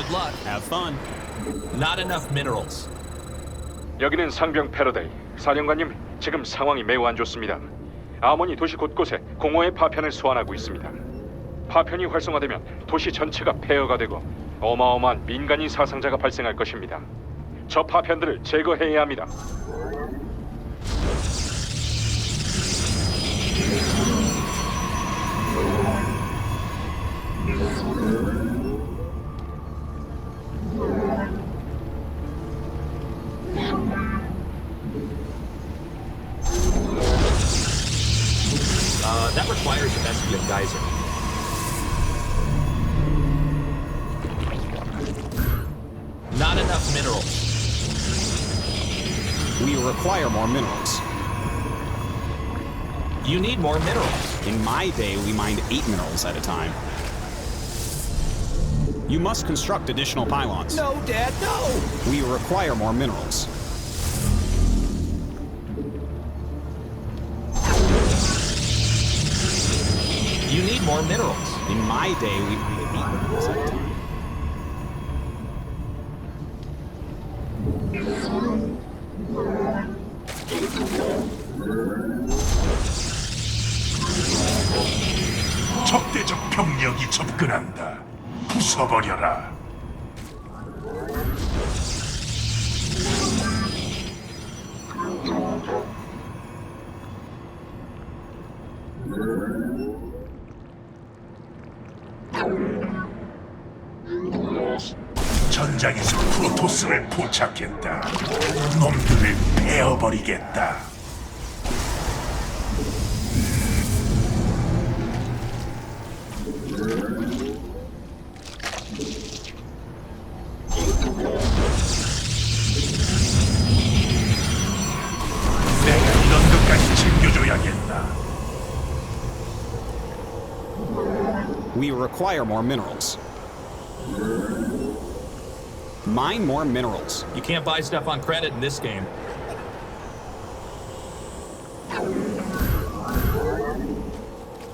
Good luck. Have fun. Not enough minerals. 여기는 상병 패러데이. 사령관님, 지금 상황이 매우 안 좋습니다. 아몬이 도시 곳곳에 공허의 파편을 소환하고 있습니다. 파편이 활성화되면 도시 전체가 폐허가 되고 어마어마한 민간인 사상자가 발생할 것입니다. 저 파편들을 제거해야 합니다. Geyser. Not enough minerals. We require more minerals. You need more minerals. In my day, we mined eight minerals at a time. You must construct additional pylons. No, Dad, no! We require more minerals. More minerals. In my day, we eight minerals. 전장에서 프로토스를 포착했다. 놈들을 베어버리겠다. 내가 이런 것까지 챙겨줘야겠다. We require more minerals. Mine more minerals. You can't buy stuff on credit in this game.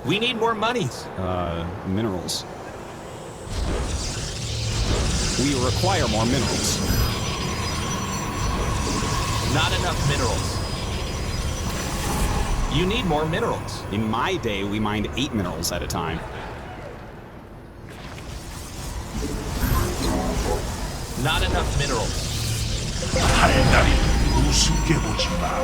We need more monies. Uh, minerals. We require more minerals. Not enough minerals. You need more minerals. In my day, we mined eight minerals at a time. Not enough minerals. 할날이 우습게 보지 마.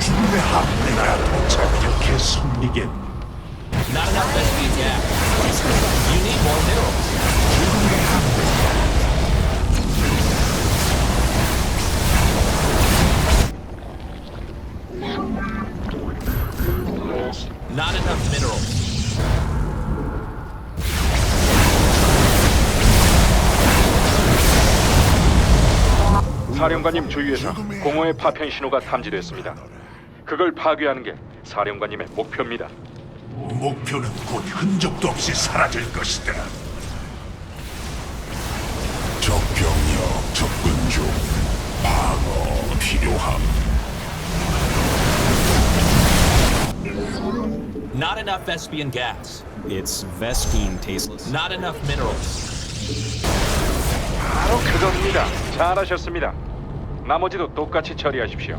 죽음의 함대가 도착 이렇게 섬리겠. Not enough Vespian gas. You need more minerals. Not enough minerals. 사령관님 주위에서 공허의 파편 신호가 탐지됐습니다. 그걸 파괴하는 게 사령관님의 목표입니다. 목표는 곧 흔적도 없이 사라질 것이다. 적병력 접근 중. 방어 필요함. Not enough Vespian gas. It's Vespine tasteless. Not enough minerals. 바로 그겁니다. 잘하셨습니다. 나머지도 똑같이 처리하십시오.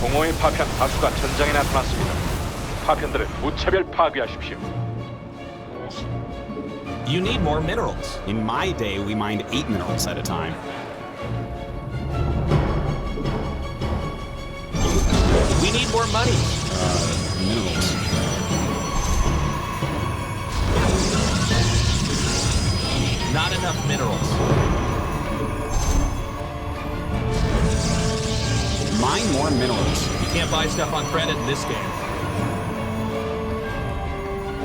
공허의 파편 다수가 전장에 나타났습니다. 파편들을 무차별 파괴하십시오. You need more minerals. In my day, we mined eight minerals at a time. We need more money. Minerals. Not enough minerals. Mine more minerals. You can't buy stuff on credit in this game.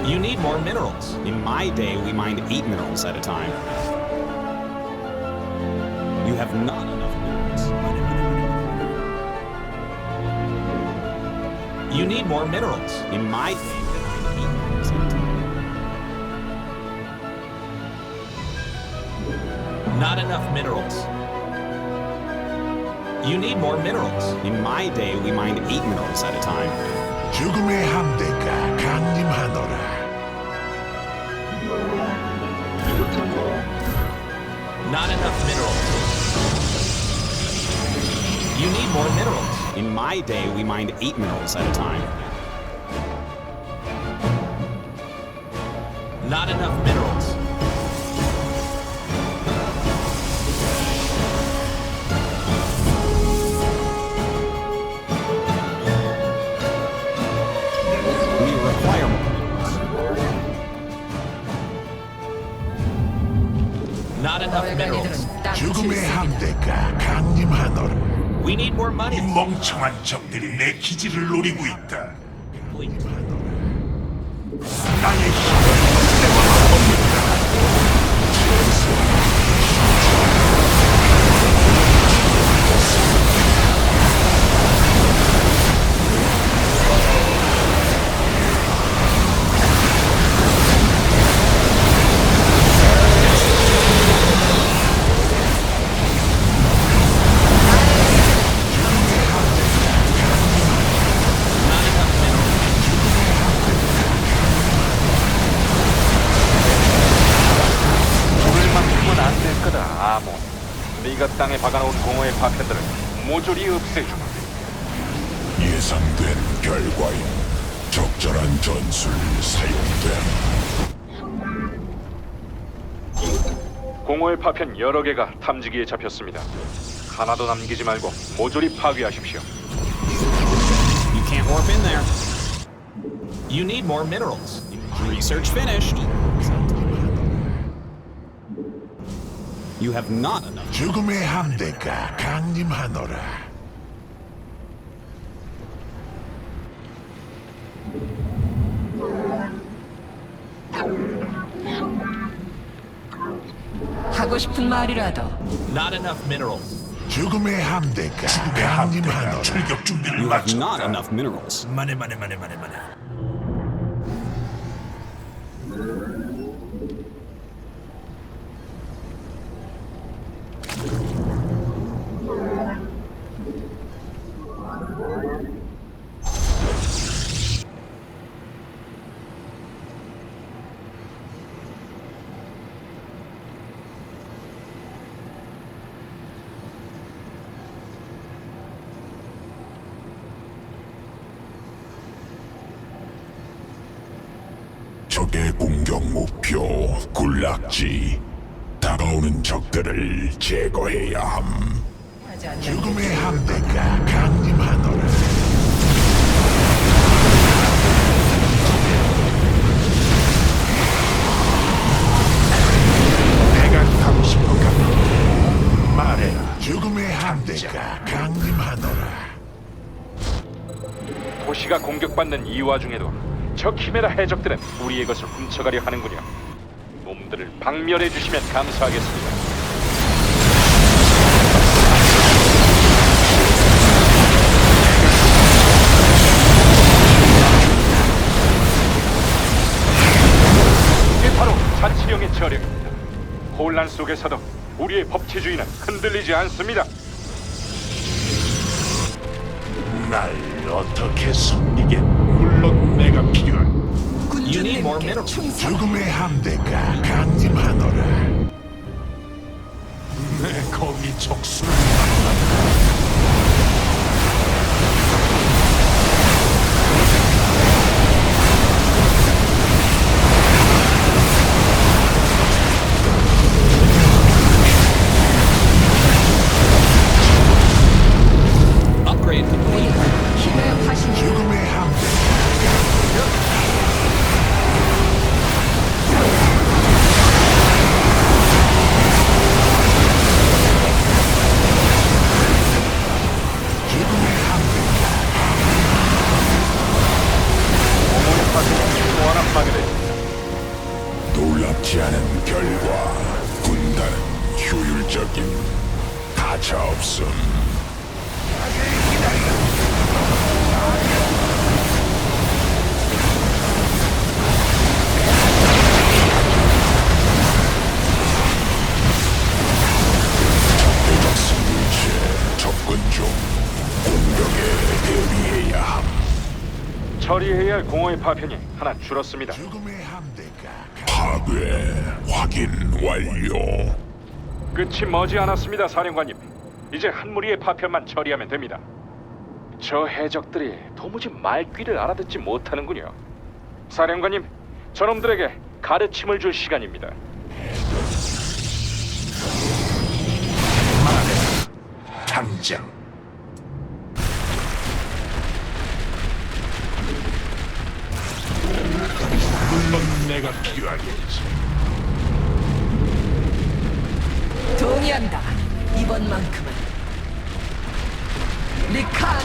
You need more minerals. In my day, we mined eight minerals at a time. You have not enough minerals. You need more minerals. In my day, we mined eight minerals at a time. Not enough minerals you need more minerals. In my day, we mined eight minerals at a time. Not enough minerals. You need more minerals. In my day, we mined eight minerals at a time. Not enough minerals. 죽음의. 함대가 강림하노라. We need more 이 money. 멍청한 적들이 내 기지를 노리고 있다. 나의 힘 모조리 없애주마. 예상된 결과인 적절한 전술 사용됨. 공허의 파편 여러 개가 탐지기에 잡혔습니다. 하나도 남기지 말고 모조리 파괴하십시오. You can't warp in there. You need more minerals. Research finished. You have not enough. 죽음의 함대가 강림하노라. 하고 싶은 말이라도 Not enough minerals. 죽음의 함대가 강림하노라. 출격 준비를 You have not enough minerals. 만에 만에 만에 만에 만에. 적의 공격 목표 군락지 다가오는 적들을 제거해야 함. 죽음의 함대가 강림하노라. 내가 가고 싶은 가 말해라. 죽음의 함대가 강림하노라. 도시가 공격받는 이 와중에도 저 키메라 해적들은 우리의 것을 훔쳐가려 하는군요. 놈들을 박멸해 주시면 감사하겠습니다. 이게 바로 자치령의 저력입니다. 혼란 속에서도 우리의 법치주의는 흔들리지 않습니다. 날 어떻게 섬기게? 충성. 죽음의 함대가 강림하노라. 내 거기 적술. Upgrade 처리해야 할 공허의 파편이 하나 줄었습니다. 죽음의 함대가 파괴 확인 완료 끝이 머지 않았습니다, 사령관님. 이제 한 무리의 파편만 처리하면 됩니다. 저 해적들이 도무지 말귀를 알아듣지 못하는군요. 사령관님, 저놈들에게 가르침을 줄 시간입니다. 당장 내가 필요하겠지 동의한다. 이번만큼은. 리칸.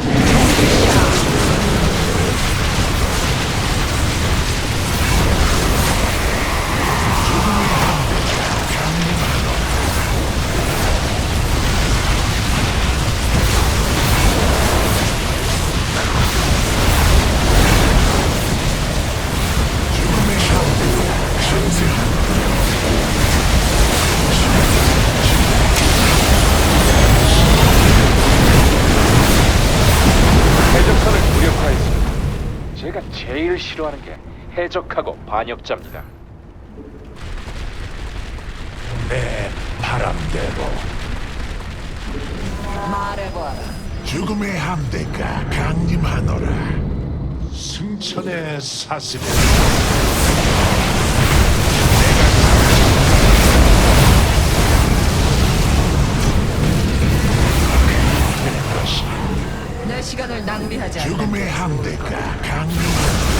제일 싫어하는 게 해적하고 반역자입니다. 내 바람대로. 말해봐라. 죽음의 함대가 강림하노라. 승천의 내 시간을 낭비하지 않는 죽음의 함대가 강림하노라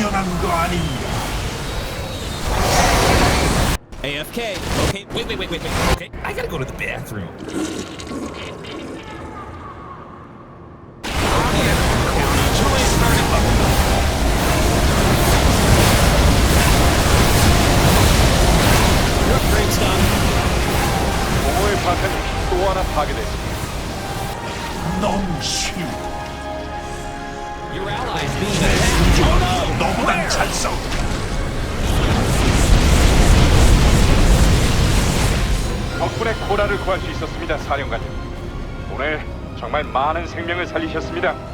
당연한 거 아니냐 AFK. Okay, wait, wait, wait, wait, wait. Okay, I gotta go to the bathroom. Upgrade's done. 공허의 파편이 또 하나 파괴됐습니다. 너무 쉬워 Your allies being attacked. 싸운다 덕분에 코라를 구할 수 있었습니다, 사령관님. 오늘 정말 많은 생명을 살리셨습니다.